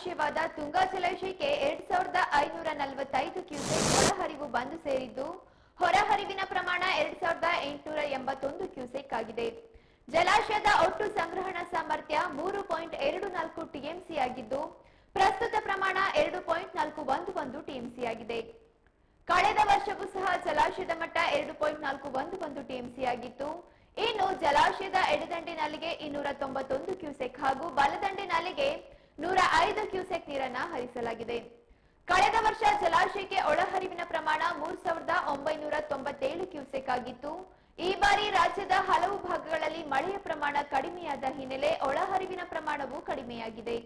ಜಲಾಶಯವಾದ ತುಂಗಾ ಜಲಾಶಯಕ್ಕೆ ಎರಡ್ ಸಾವಿರದ ಐನೂರ ನಲವತ್ತೈದು ಕ್ಯೂಸೆಕ್ ಹೊರಹರಿವು ಬಂದು ಸೇರಿದ್ದು, ಹೊರಹರಿವಿನ ಪ್ರಮಾಣ ಎರಡ್ ಸಾವಿರದ ಎಂಟುನೂರ ಎಂಬತ್ತೊಂದು ಕ್ಯೂಸೆಕ್ ಆಗಿದೆ. ಜಲಾಶಯದ ಒಟ್ಟು ಸಂಗ್ರಹಣಾ ಸಾಮರ್ಥ್ಯ ಮೂರು ಪಾಯಿಂಟ್ ಎರಡು ನಾಲ್ಕು ಟಿಎಂಸಿ ಆಗಿದ್ದು, ಪ್ರಸ್ತುತ ಪ್ರಮಾಣ ಎರಡು ಪಾಯಿಂಟ್ ನಾಲ್ಕು ಒಂದು ಒಂದು ಟಿಎಂಸಿ ಆಗಿದೆ. ಕಳೆದ ವರ್ಷವೂ ಸಹ ಜಲಾಶಯದ ಮಟ್ಟ ಎರಡು ಪಾಯಿಂಟ್ ನಾಲ್ಕು ಒಂದು ಒಂದು ಟಿಎಂಸಿ ಆಗಿತ್ತು. ಇನ್ನು ಜಲಾಶಯದ ಎಡದಂಡೆ ನಾಲಿಗೆ ಇನ್ನೂರ ತೊಂಬತ್ತೊಂದು ಕ್ಯೂಸೆಕ್ ಹಾಗೂ ಬಲದಂಡೆ ನಾಲಿಗೆ ನೂರ ಐದು ಕ್ಯೂಸೆಕ್ ನೀರನ್ನ ಹರಿಸಲಾಗಿದೆ. ಕಳೆದ ವರ್ಷ ಜಲಾಶಯಕ್ಕೆ ಒಳಹರಿವಿನ ಪ್ರಮಾಣ ಮೂರ್ ಸಾವಿರದ ಒಂಬೈನೂರ ತೊಂಬತ್ತೇಳು ಕ್ಯೂಸೆಕ್ ಆಗಿತ್ತು. ಈ ಬಾರಿ ರಾಜ್ಯದ ಹಲವು ಭಾಗಗಳಲ್ಲಿ ಮಳೆಯ ಪ್ರಮಾಣ ಕಡಿಮೆಯಾದ ಹಿನ್ನೆಲೆ ಒಳಹರಿವಿನ ಪ್ರಮಾಣವೂ ಕಡಿಮೆಯಾಗಿದೆ.